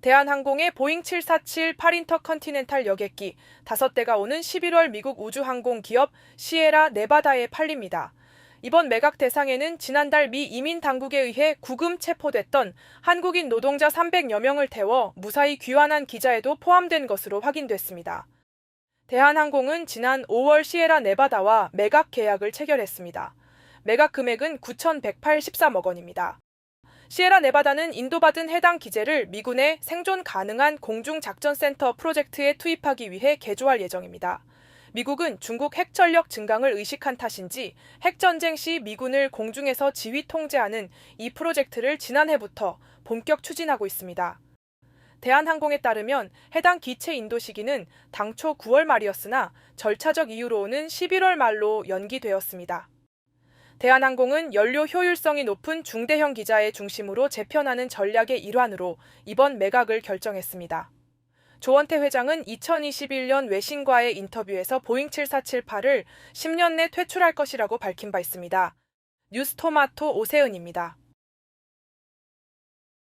대한항공의 보잉 747 8인터 컨티넨탈 여객기 5대가 오는 11월 미국 우주항공 기업 시에라 네바다에 팔립니다. 이번 매각 대상에는 지난달 미 이민 당국에 의해 구금 체포됐던 한국인 노동자 300여 명을 태워 무사히 귀환한 기자에도 포함된 것으로 확인됐습니다. 대한항공은 지난 5월 시에라 네바다와 매각 계약을 체결했습니다. 매각 금액은 9,183억 원입니다. 시에라 네바다는 인도받은 해당 기재를 미군의 생존 가능한 공중작전센터 프로젝트에 투입하기 위해 개조할 예정입니다. 미국은 중국 핵전력 증강을 의식한 탓인지 핵전쟁 시 미군을 공중에서 지휘 통제하는 이 프로젝트를 지난해부터 본격 추진하고 있습니다. 대한항공에 따르면 해당 기체 인도 시기는 당초 9월 말이었으나 절차적 이유로는 11월 말로 연기되었습니다. 대한항공은 연료 효율성이 높은 중대형 기자의 중심으로 재편하는 전략의 일환으로 이번 매각을 결정했습니다. 조원태 회장은 2021년 외신과의 인터뷰에서 보잉 7478을 10년 내 퇴출할 것이라고 밝힌 바 있습니다. 뉴스토마토 오세은입니다.